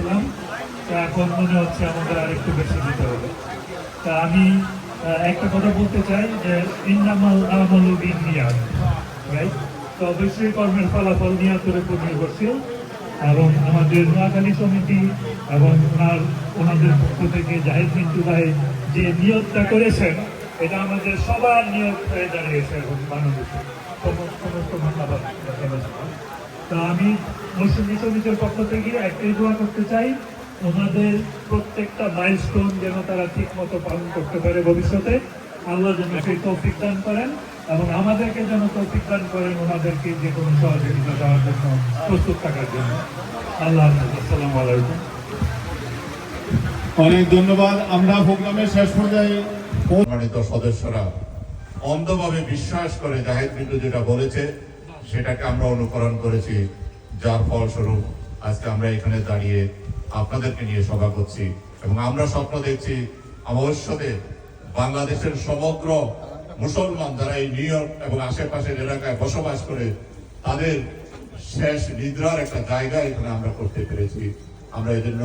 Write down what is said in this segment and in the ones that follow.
দিয়েছিলাম তা এখন মনে হচ্ছে আমাদের আরেকটু বেশি দিতে হবে। তা আমি একটা কথা বলতে চাই যে, ইন্নামাল তো অবশ্যই কর্মের ফলাফল নিয়াতের উপর নির্ভরশীল এবং আমাদের নোয়াখালী সমিতি এবং ওনার, ওনাদের পক্ষ থেকে জাহিদ মিন্টু ভাই যে নিয়োগটা করেছেন, এটা আমাদের সবার নিয়োগ হয়ে দাঁড়িয়েছে এখন বাংলাদেশে। সমস্ত ধন্যবাদ। তো আমি মুসলিম পক্ষ থেকে একটাই দোয়া করতে চাই, ওনাদের প্রত্যেকটা মাইলস্টোন যেন তারা ঠিক মতো পালন করতে পারে ভবিষ্যতে। আল্লাহ যেন সেই তৌফিক দান করেন এবং আমাদেরকে যেন তৌফিক দান করেন, ওনাদেরকে যে কোনো সহযোগিতা দেওয়ার জন্য প্রস্তুত থাকার জন্য। আল্লাহ আসসালামু আলাইকুম। অনেক ধন্যবাদ। আমরা প্রোগ্রামের শেষ পর্যায়ে সম্মানিত সদস্যরা, অন্ধভাবে বিশ্বাস করে জাহেদ বিন্দু যেটা বলেছে সেটাকে আমরা অনুকরণ করেছি, যার ফলস্বরূপ আজকে আমরা এখানে দাঁড়িয়ে আপনাদেরকে নিয়ে সভা করছি এবং আমরা স্বপ্ন দেখছি ভবিষ্যতে বাংলাদেশের সমগ্র মুসলমান যারা এই নিউ ইয়র্ক এবং আশেপাশের এলাকায় বসবাস করে, তাদের শেষ নিদ্রার একটা জায়গা এখানে আমরা করতে পেরেছি। আমরা এই জন্য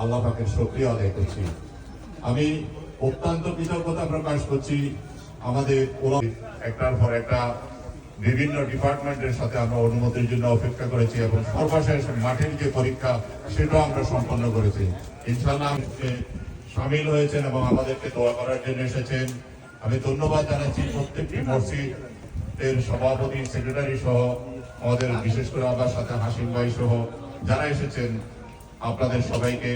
আল্লাহ পাকের সক্রিয় আদায় করছি। আমি অত্যন্ত কৃতজ্ঞতা প্রকাশ করছি আমাদের একটার পর একটা বিভিন্ন ডিপার্টমেন্টের সাথে আমরা অনুমতির জন্য অপেক্ষা করেছি এবং সর্বশেষ মাঠের যে পরীক্ষা, সেটাও আমরা সম্পন্ন করেছি। ইনশাল্লাহ সামিল হয়েছেন এবং আমাদেরকে দোয়া করার জন্য এসেছেন, আমি ধন্যবাদ জানাচ্ছি প্রত্যেকটি মসজিদের সভাপতি, সেক্রেটারি সহ, আমাদের বিশেষ করে আমার সাথে হাসিম ভাই সহ যারা এসেছেন, আপনাদের সবাইকে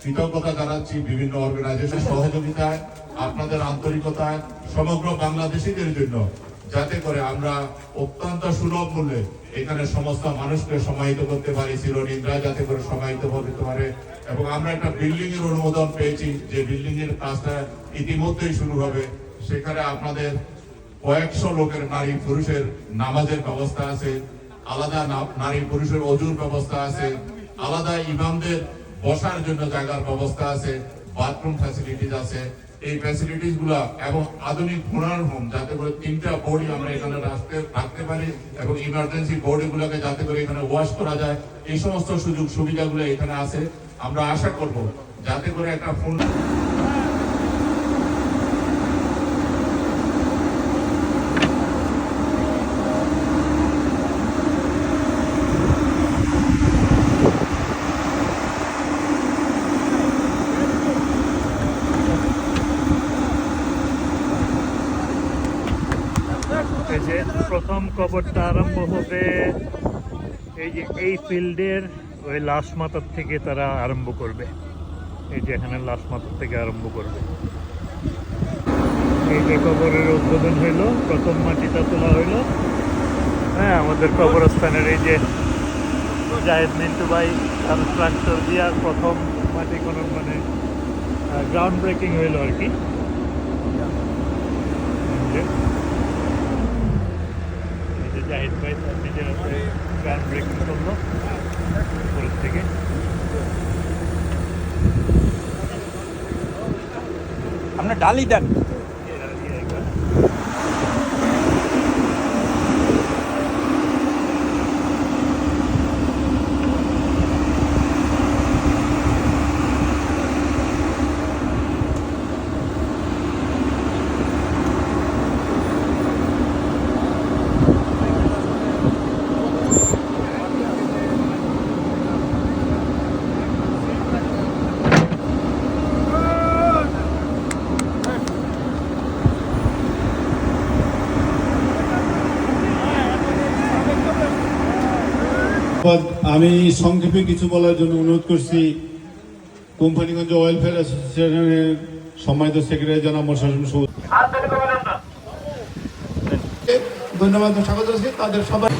কৃতজ্ঞতা জানাচ্ছি বিভিন্ন অর্গানাইজেশন সহযোগিতায়, আপনাদের আন্তরিকতায়, সমগ্র বাংলাদেশিদের জন্য। যাতে করে আমরা অত্যন্ত সুলভ মূল্যে এখানে সমস্ত মানুষকে সমাহিত করতে পারি চিরনিদ্রা যাতে করে সমাহিত করতে পারে। এবং আমরা একটা বিল্ডিং এর অনুমোদন পেয়েছি, যে বিল্ডিং এর কাজটা ইতিমধ্যেই শুরু হবে। সেখানে আপনাদের কয়েকশো লোকের নারী পুরুষের নামাজের ব্যবস্থা আছে, আলাদা নারী পুরুষের অজুর ব্যবস্থা আছে, আলাদা ইমামদের বসার জন্য জায়গার ব্যবস্থা আছে, বাথরুম ফ্যাসিলিটিস আছে। এই ফ্যাসিলিটিসগুলা এবং আধুনিক ফুনার হোম যাতে করে তিনটা বডি আমরা এখানে রাখতে রাখতে পারি এবং ইমার্জেন্সি বডি গুলাকে যাতে করে এখানে ওয়াশ করা যায়। এই সমস্ত সুযোগ সুবিধাগুলো এখানে আছে। আমরা আশা করব যাতে করে একটা ফোন এই যে প্রথম কবরটা আরম্ভ হবে এই যে এই ফিল্ডের ওই লাশ মাথার থেকে তারা আরম্ভ করবে। এই যে এখানে লাশ মাথার থেকে আরম্ভ করবে। এই যে কবরের উদ্বোধন হইল, প্রথম মাটিটা তোলা হইল। হ্যাঁ আমাদের কবরস্থানের এই যে জাহেদ মিন্টু ভাই কনস্ট্রাকচার দিয়া প্রথম মাটি কোনো মানে গ্রাউন্ড ব্রেকিং হইল আর কি। গ্রাউন্ড ব্রেকিং করল। আপনার ডালি দেন। আমি সংক্ষেপে কিছু বলার জন্য অনুরোধ করছি। কোম্পানিগঞ্জ ওয়েলফেয়ার অ্যাসোসিয়েশনের সম্মানিত সেক্রেটারি জনাব মোশারফ সৌদ। ধন্যবাদ স্বাগত তাদের সবাই